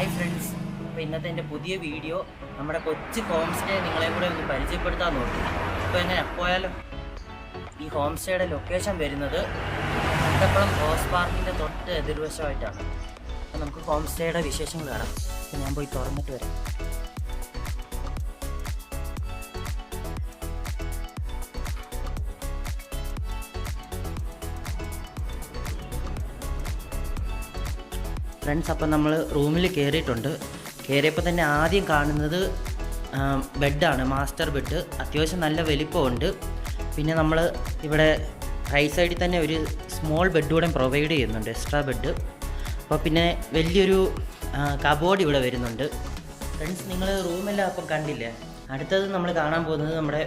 Hi friends അപ്പോൾ ഇന്നത്തെ എന്റെ പുതിയ വീഡിയോ നമ്മുടെ കൊച്ചു ഹോം സ്റ്റേ നിങ്ങളെ കൂടെ ഒന്ന് പരിചയപ്പെടുത്താൻ നോക്കി. അപ്പോൾ എങ്ങനെ പോയാലോ? ഈ ഹോം സ്റ്റേയുടെ ലൊക്കേഷൻ വരുന്നത് കണ്ടപ്പുറം റോസ് പാർക്കിന്റെ തൊട്ട് എതിർവശമായിട്ടാണ്. അപ്പോൾ നമുക്ക് ഹോം സ്റ്റേയുടെ വിശേഷങ്ങൾ കാണാം. ഞാൻ പോയി തുറന്നിട്ട് വരാം. ഫ്രണ്ട്സ് അപ്പം നമ്മൾ റൂമിൽ കയറിയിട്ടുണ്ട് കയറിയപ്പോൾ തന്നെ ആദ്യം കാണുന്നത് ബെഡാണ് മാസ്റ്റർ ബെഡ്. അത്യാവശ്യം നല്ല വലിപ്പമുണ്ട്. പിന്നെ നമ്മൾ ഇവിടെ റൈറ്റ് സൈഡിൽ തന്നെ ഒരു സ്മോൾ ബെഡ് കൂടെ പ്രൊവൈഡ് ചെയ്യുന്നുണ്ട് എക്സ്ട്രാ ബെഡ്. അപ്പോൾ പിന്നെ വലിയൊരു കബോർഡ് ഇവിടെ വരുന്നുണ്ട്. ഫ്രണ്ട്സ് നിങ്ങൾ റൂമെല്ലാം അപ്പം കണ്ടില്ലേ? അടുത്തത് നമ്മൾ കാണാൻ പോകുന്നത് നമ്മുടെ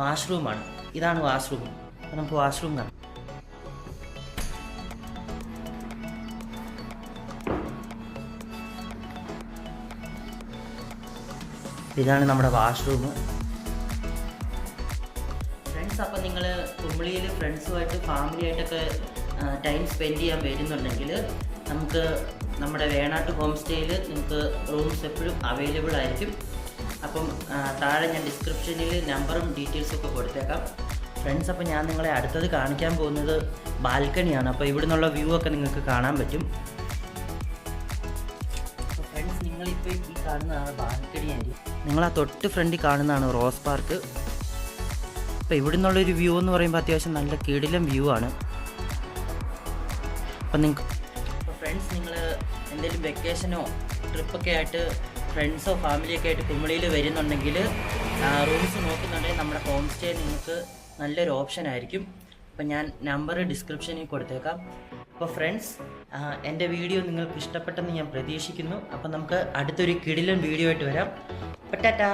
വാഷ്റൂമാണ്. ഇതാണ് വാഷ്റൂം. അപ്പോൾ നമുക്ക് വാഷ്റൂം കാണാം. ഇതാണ് നമ്മുടെ വാഷ്റൂം ഫ്രണ്ട്സ് അപ്പം നിങ്ങൾ കുമ്പളിയിൽ ഫ്രണ്ട്സുമായിട്ട് ഫാമിലിയായിട്ടൊക്കെ ടൈം സ്പെൻഡ് ചെയ്യാൻ വരുന്നുണ്ടെങ്കിൽ നമുക്ക് നമ്മുടെ വേണാട്ട് ഹോം സ്റ്റേയിൽ നിങ്ങൾക്ക് റൂംസ് എപ്പോഴും അവൈലബിൾ ആയിരിക്കും. അപ്പം താഴെ ഞാൻ ഡിസ്ക്രിപ്ഷനിൽ നമ്പറും ഡീറ്റെയിൽസും ഒക്കെ കൊടുത്തേക്കാം. ഫ്രണ്ട്സ് അപ്പോൾ ഞാൻ നിങ്ങളെ അടുത്തത് കാണിക്കാൻ പോകുന്നത് ബാൽക്കണിയാണ് അപ്പോൾ ഇവിടെ നിന്നുള്ള വ്യൂ ഒക്കെ നിങ്ങൾക്ക് കാണാൻ പറ്റും. നിങ്ങളിപ്പോൾ ഈ കാണുന്നതാണ് ബാൽക്കണി ആയിരിക്കും നിങ്ങൾ ആ തൊട്ട് ഫ്രണ്ടിൽ കാണുന്നതാണ് റോസ് പാർക്ക്. അപ്പോൾ ഇവിടെ നിന്നുള്ളൊരു വ്യൂ എന്ന് പറയുമ്പോൾ അത്യാവശ്യം നല്ല കിടിലം വ്യൂ ആണ്. അപ്പം നിങ്ങൾക്ക് അപ്പോൾ ഫ്രണ്ട്സ് നിങ്ങൾ എന്തെങ്കിലും വെക്കേഷനോ ട്രിപ്പൊക്കെ ആയിട്ട് ഫ്രണ്ട്സോ ഫാമിലിയൊക്കെ ആയിട്ട് കുമളിയിൽ വരുന്നുണ്ടെങ്കിൽ റൂംസ് നോക്കുന്നുണ്ടെങ്കിൽ നമ്മുടെ ഹോം സ്റ്റേ നിങ്ങൾക്ക് നല്ലൊരു ഓപ്ഷൻ ആയിരിക്കും. അപ്പം ഞാൻ നമ്പർ ഡിസ്ക്രിപ്ഷനിൽ കൊടുത്തേക്കാം. അപ്പോൾ ഫ്രണ്ട്സ് എന്റെ വീഡിയോ നിങ്ങൾക്ക് ഇഷ്ടപ്പെട്ടെന്ന് ഞാൻ പ്രതീക്ഷിക്കുന്നു. അപ്പം നമുക്ക് അടുത്തൊരു കിടിലൻ വീഡിയോ ആയിട്ട് വരാം. അപ്പം ടാറ്റാ.